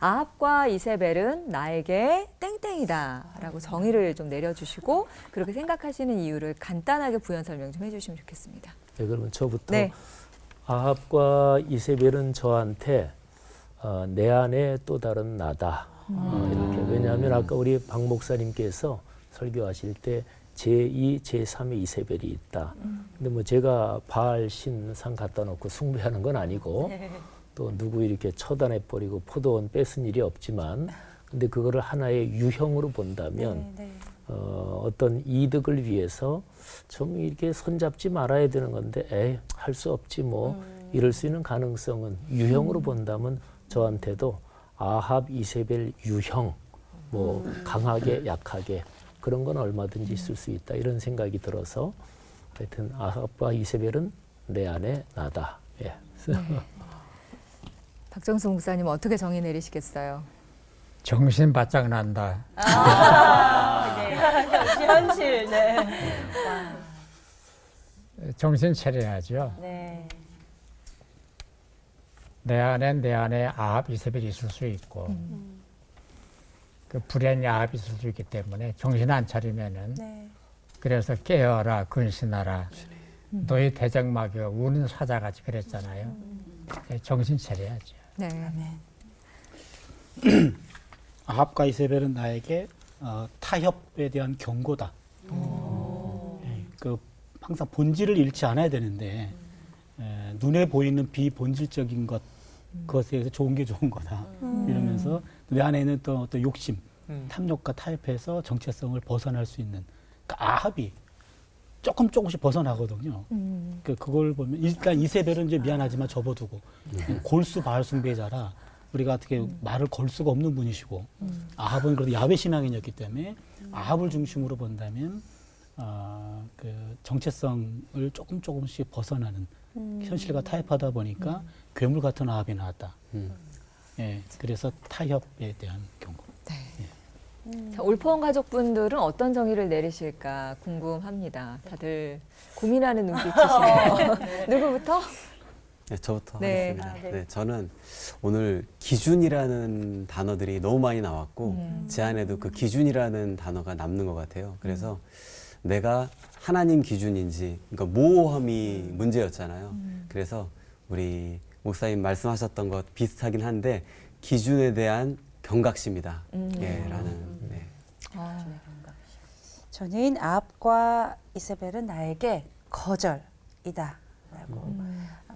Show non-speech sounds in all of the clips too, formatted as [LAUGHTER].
아합과 이세벨은 나에게 땡땡이다라고 정의를 좀 내려주시고 그렇게 생각하시는 이유를 간단하게 부연 설명 좀 해주시면 좋겠습니다. 네, 그러면 저부터 네. 아합과 이세벨은 저한테 어, 내 안에 또 다른 나다. 어, 이렇게 왜냐하면 아까 우리 박 목사님께서 설교하실 때 제2, 제3의 이세벨이 있다. 근데 뭐 제가 바알 신상 갖다 놓고 숭배하는 건 아니고 또 누구 이렇게 처단해 버리고 포도원 뺏은 일이 없지만 근데 그거를 하나의 유형으로 본다면 어, 어떤 이득을 위해서 좀 이렇게 손잡지 말아야 되는 건데 에이 할 수 없지 뭐. 이럴 수 있는 가능성은 유형으로 본다면 저한테도 아합 이세벨 유형 뭐 강하게 약하게 그런 건 얼마든지 있을 수 있다. 이런 생각이 들어서 하여튼 아합과 이세벨은 내 안에 나다. 예. 박정수 목사님 어떻게 정의 내리시겠어요? 정신 바짝 난다. 현실, 현실, 네. 정신 차려야죠. 네. 내 안엔 내 안에 아합 이세벨이 있을 수 있고 그 불행 아합이 있을 수 있기 때문에 정신 안 차리면은 네. 그래서 깨어라 근신하라 너희 대적마귀가 우는 사자같이 그랬잖아요. 네, 정신 차려야죠. 네. [CLEARS THROAT] 아합과 이세벨은 나에게 어, 타협에 대한 경고다. 예, 그 항상 본질을 잃지 않아야 되는데 에, 눈에 보이는 비본질적인 것 그것에 대해서 좋은 게 좋은 거다. 이러면서 내 안에 있는 또 어떤 욕심, 탐욕과 타협해서 정체성을 벗어날 수 있는 그 아합이 조금 조금씩 벗어나거든요. 그 그걸 보면 일단 이세벨은 이제 미안하지만 접어두고 골수 바알 숭배자라 우리가 어떻게 말을 걸 수가 없는 분이시고 아합은 그래도 야외 신앙인이었기 때문에 아합을 중심으로 본다면 아, 그 정체성을 조금 조금씩 벗어나는 현실과 타협하다 보니까 괴물 같은 아합이 나왔다. 예, 그래서 타협에 대한 경고. 자, 올포원 가족분들은 어떤 정의를 내리실까 궁금합니다. 다들 고민하는 눈빛이시네요. [LAUGHS] 누구부터? 네, 저부터 네. 하겠습니다. 아, 네. 네. 저는 오늘 기준이라는 단어들이 너무 많이 나왔고 음. 제 안에도 그 기준이라는 단어가 남는 것 같아요. 그래서 내가 하나님 기준인지 그러니까 모호함이 문제였잖아요. 그래서 우리 목사님 말씀하셨던 것 비슷하긴 한데 기준에 대한 경각심이다. 음. 예, 저는 아합과 이세벨은 나에게 거절이다. 라고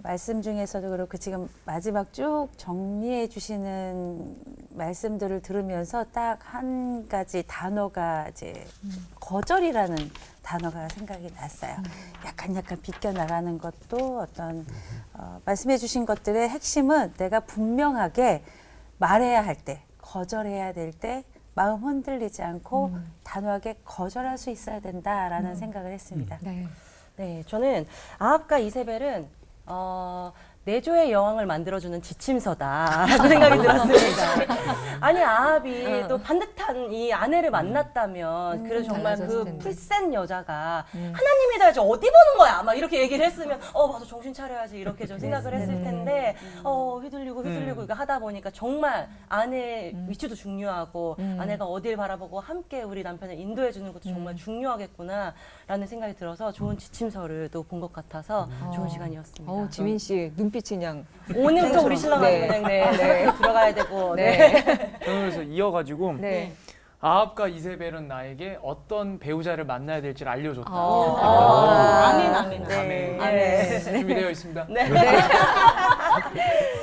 말씀 중에서도 그렇고 지금 마지막 쭉 정리해 주시는 말씀들을 들으면서 딱 한 가지 단어가 이제 거절이라는 단어가 생각이 났어요. 약간 약간 비껴나가는 것도 어떤 어, 말씀해 주신 것들의 핵심은 내가 분명하게 말해야 할 때, 거절해야 될 때 마음 흔들리지 않고 단호하게 거절할 수 있어야 된다라는 생각을 했습니다. 네. 네, 저는 아합과 이세벨은 어, 내조의 여왕을 만들어주는 지침서다라고 [LAUGHS] 생각이 들었습니다. 아니 아합이 또 반듯한 이 아내를 만났다면 그래서 정말 달라졌을 그 텐데. 풀센 여자가 하나님이다 해야지 어디 보는 거야? 막 이렇게 얘기를 했으면 어 맞아 정신 차려야지. 이렇게 좀 생각을 했을 텐데 어 휘둘리고 휘둘리고 이거 하다 보니까 정말 아내의 위치도 중요하고 아내가 어딜 바라보고 함께 우리 남편을 인도해 주는 것도 정말 중요하겠구나라는 생각이 들어서 좋은 지침서를 또 본 것 같아서 좋은 시간이었습니다. 어, 지민 씨 눈 빛이 그냥 오늘부터 우리 신랑 네. 네. 네, [LAUGHS] 네. 들어가야 되고 네. 저는 그래서 이어가지고 네. 아합과 이세벨은 나에게 어떤 배우자를 만나야 될지를 알려줬다. 아. 아멘 아멘 아멘. 네. 준비되어 있습니다. 네. [LAUGHS]